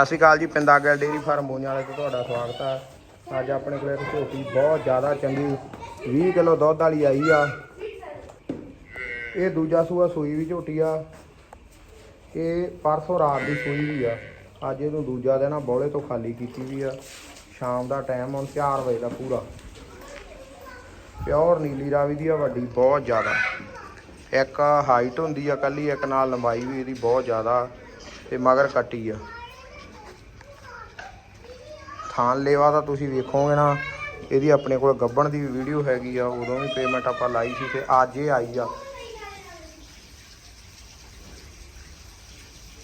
ਸਤਿ ਸ਼੍ਰੀ ਅਕਾਲ ਜੀ ਪਿੰਦਾ ਗੱਲ ਡੇਰੀ ਫਾਰਮ ਬੋਈਆਂ ਵਾਲੇ ਤੋਂ ਤੁਹਾਡਾ ਸਵਾਗਤ ਹੈ ਅੱਜ ਆਪਣੇ ਕੋਲ ਇੱਕ ਝੋਟੀ ਬਹੁਤ ਜ਼ਿਆਦਾ ਚੰਗੀ 20 ਕਿਲੋ ਦੁੱਧ ਵਾਲੀ ਆਈ ਆ। ਇਹ ਦੂਜਾ ਸੂਆ ਸੂਈ ਵੀ ਝੋਟੀ ਆ। ਇਹ ਪਰਸੋਂ ਰਾਤ ਦੀ ਸੂਈ ਵੀ ਆ। ਅੱਜ ਇਹਨੂੰ ਦੂਜਾ ਦਿਨ ਆ ਤੋਂ ਖਾਲੀ ਕੀਤੀ ਵੀ ਆ। ਸ਼ਾਮ ਦਾ ਟਾਈਮ ਹੁਣ 4 ਵਜੇ ਦਾ ਪੂਰਾ। ਪਿਓਰ ਨੀਲੀ ਰਾਵੀ ਦੀ ਆ, ਵੱਡੀ ਬਹੁਤ ਜ਼ਿਆਦਾ। ਇੱਕ ਹਾਈਟ ਹੁੰਦੀ ਆ ਕੱਲੀ, ਇੱਕ ਨਾਲ ਲੰਬਾਈ ਵੀ ਇਹਦੀ ਬਹੁਤ ਜ਼ਿਆਦਾ ਤੇ ਮਗਰ ਕੱਟੀ ਆ। ਥਾਨ ਲੇਵਾ ਤਾਂ ਤੁਸੀਂ ਵੇਖੋਗੇ ਨਾ, ਇਹਦੀ ਆਪਣੇ ਕੋਲ ਗੱਬਣ ਦੀ ਵੀਡੀਓ ਹੈਗੀ ਆ, ਉਦੋਂ ਵੀ ਪੇਮੈਂਟ ਆਪਾਂ ਲਾਈ ਸੀ ਤੇ ਅੱਜ ਇਹ ਆਈ ਆ।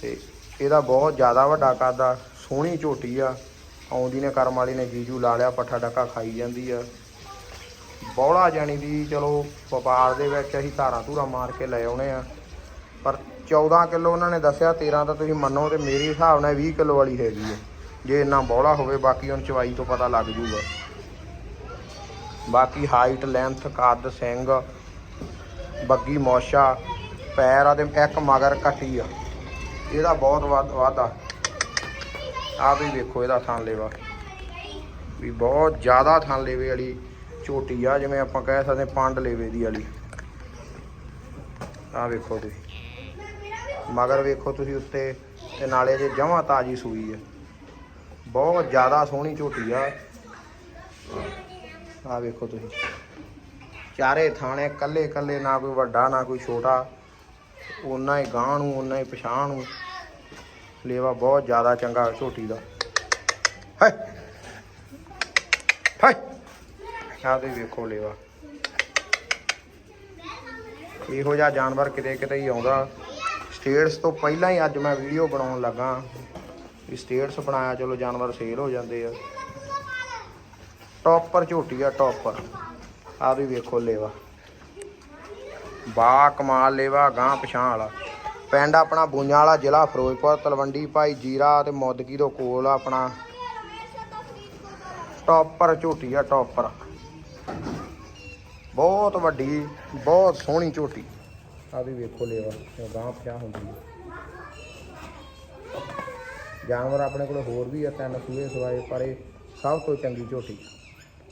ਤੇ ਇਹਦਾ ਬਹੁਤ ਜ਼ਿਆਦਾ ਵੱਡਾ ਕਰਦਾ ਸੋਹਣੀ ਝੋਟੀ ਆ, ਆਉਂਦੀ ਨੇ ਕਰਮ ਵਾਲੀ ਨੇ ਜੀਜੂ ਲਾ ਲਿਆ, ਪੱਠਾ ਡੱਕਾ ਖਾਈ ਜਾਂਦੀ ਆ। ਬੌਲਾ ਜਾਣੀ ਦੀ ਚਲੋ ਵਪਾਰ ਦੇ ਵਿੱਚ ਅਸੀਂ ਧਾਰਾਂ ਧੂਰਾ ਮਾਰ ਕੇ ਲੈ ਆਉਣੇ ਆ। ਪਰ 14 ਕਿਲੋ ਉਹਨਾਂ ਨੇ ਦੱਸਿਆ 13 ਤਾਂ ਤੁਸੀਂ ਮੰਨੋ ਤੇ ਮੇਰੇ ਹਿਸਾਬ ਨਾਲ 20 ਕਿਲੋ ਵਾਲੀ ਹੈਗੀ ਆ। ਜੇ ਇੰਨਾ ਬੌਲਾ ਹੋਵੇ, ਬਾਕੀ ਹੁਣ ਚਵਾਈ ਤੋਂ ਪਤਾ ਲੱਗ ਜੂਗਾ। ਬਾਕੀ ਹਾਈਟ ਲੈਂਥ ਕੱਦ, ਸਿੰਘ, ਬੱਗੀ, ਮੋਸ਼ਾ, ਪੈਰ ਆ ਦੇ ਇੱਕ ਮਗਰ ਕੱਟੀ ਆ। ਇਹਦਾ ਬਹੁਤ ਵੱਧ, ਵਾਧਾ ਆ। ਵੀ ਵੇਖੋ ਇਹਦਾ ਥਣ ਲੇਵਾ। ਵੀ ਬਹੁਤ ਜ਼ਿਆਦਾ ਥਾਂ ਲੇਵੇ ਵਾਲੀ ਝੋਟੀ ਆ, ਜਿਵੇਂ ਆਪਾਂ ਕਹਿ ਸਕਦੇ ਪੰਡ ਲੇਵੇ ਦੀ ਵਾਲੀ। ਆ ਵੇਖੋ ਤੁਸੀਂ। ਮਗਰ ਵੇਖੋ ਤੁਸੀਂ ਉੱਤੇ ਤੇ ਨਾਲੇ ਜੇ ਜਮਾਂ ਤਾਜੀ ਸੂਈ ਹੈ ਬਹੁਤ ਜ਼ਿਆਦਾ ਸੋਹਣੀ ਝੋਟੀ ਆ। ਆ ਵੇਖੋ ਤੁਸੀਂ। ਚਾਰੇ ਥਾਣੇ ਕੱਲੇ ਕੱਲੇ, ਨਾ ਕੋਈ ਵੱਡਾ, ਨਾ ਕੋਈ ਛੋਟਾ। ਉਹਨਾਂ ਹੀ ਗਾਂ ਨੂੰ ਉਹਨਾਂ ਹੀ ਪਛਾਣ ਨੂੰ। ਲੇਵਾ ਬਹੁਤ ਜ਼ਿਆਦਾ ਚੰਗਾ ਝੋਟੀ ਦਾ। ਹਾਏ! ਹਾਏ! ਆਹ ਤੁਸੀਂ ਵੇਖੋ ਲੇਵਾ। ਇਹੋ ਜਿਹਾ ਜਾਨਵਰ ਕਿਤੇ ਕਿਤੇ ਹੀ ਆਉਂਦਾ। ਸਟੇਟਸ ਤੋਂ ਪਹਿਲਾਂ ਹੀ ਅੱਜ ਮੈਂ ਵੀਡੀਓ ਬਣਾਉਣ ਲੱਗਾ। ਵੀ ਸਟੇਟਸ ਬਣਾਇਆ, ਚਲੋ ਜਾਨਵਰ ਸੇਲ ਹੋ ਜਾਂਦੇ ਆ। ਟੌਪਰ ਝੋਟੀ ਆ ਟੌਪਰ ਆ ਵੀ ਵੇਖੋ ਲੇਵਾ। ਬਾ ਕਮਾਲ ਲੇਵਾ ਗਾਂ ਪਛਾਣ। ਵਾਲਾ ਪਿੰਡ ਆਪਣਾ ਬੂੰਜਾਂ ਵਾਲਾ ਜ਼ਿਲ੍ਹਾ ਫਿਰੋਜ਼ਪੁਰ, ਤਲਵੰਡੀ ਭਾਈ ਜੀਰਾ ਤੇ ਮੌਦਗੀ ਤੋਂ ਕੋਲ ਆਪਣਾ। ਟੌਪਰ ਝੋਟੀ ਆ ਟੌਪਰ ਬਹੁਤ ਵੱਡੀ, ਬਹੁਤ ਸੋਹਣੀ ਝੋਟੀ। ਆ ਵੀ ਵੇਖੋ ਲੇਵਾ ਇਹ ਗਾਂ ਪਿਆ ਹੁੰਦੀ ਹੈ ਜਾਨਵਰ ਆਪਣੇ ਕੋਲ ਹੋਰ ਵੀ ਆ, ਤਿੰਨ ਸੂਏ ਸਵਾਏ, ਪਰ ਇਹ ਸਭ ਤੋਂ ਚੰਗੀ ਝੋਟੀ